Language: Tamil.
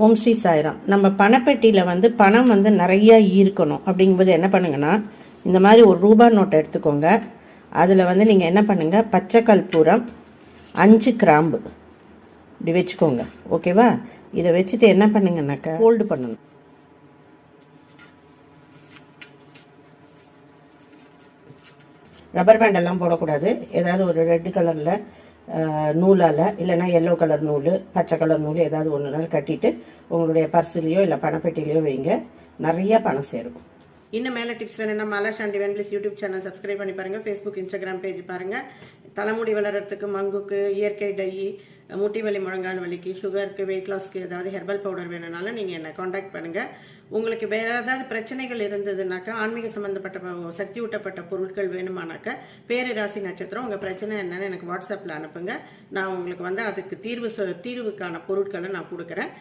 ஓம் ஸ்ரீ சாய்ராம். நம்ம பணப்பெட்டியில் வந்து பணம் வந்து நிறையா ஈர்க்கணும். அப்படிங்கும்போது என்ன பண்ணுங்கன்னா இந்த மாதிரி ஒரு ரூபா நோட்டை எடுத்துக்கோங்க. அதில் வந்து நீங்கள் என்ன பண்ணுங்கள் பச்சை கற்பூரம் அஞ்சு கிராம்பு. இப்படி வச்சுக்கோங்க. ஓகேவா? இதை வச்சுட்டு என்ன பண்ணுங்கன்னாக்கா ஹோல்டு பண்ணணும். ரப்பர் பேண்டெல்லாம் போடக்கூடாது. ஏதாவது ஒரு ரெட் கலரில் நூலால் இல்லைன்னா எல்லோ கலர் நூல் பச்சை கலர் நூல் ஏதாவது ஒன்று நாள் கட்டிட்டு உங்களுடைய பர்ஸ்லேயோ இல்லை பணப்பெட்டிலையோ வைங்க. நிறைய பணம் சேரும். இன்னும் மேலே டிப்ஸ் வேணும்னா மலர் சாண்டி வென்பிளிஸ் யூடியூப் சேனல் சப்ஸ்கிரைப் பண்ணி பாருங்கள் ஃபேஸ்புக் இன்ஸ்டாகிராம் பேஜ் பாருங்கள் தலைமுடி வளர்றதுக்கு மங்குக்கு இயற்கை டை முட்டி வலி முழங்கால் வலிக்கு சுகருக்கு வெயிட் லாஸ்க்கு ஏதாவது ஹெர்பல் பவுடர் வேணும்னாலும் நீங்கள் என்னை காண்டாக்ட் பண்ணுங்கள் உங்களுக்கு வேற ஏதாவது பிரச்சனைகள் இருந்ததுனாக்கா ஆன்மீக சம்பந்தப்பட்ட சக்தி ஊட்டப்பட்ட பொருட்கள் வேணுமானாக்கா பேரு ராசி நட்சத்திரம் உங்கள் பிரச்சனை என்னன்னு எனக்கு வாட்ஸ்அப்பில் அனுப்புங்க. நான் உங்களுக்கு வந்து அதுக்கு தீர்வு சொ- தீர்வுக்கான பொருட்களை நான் கொடுக்குறேன்.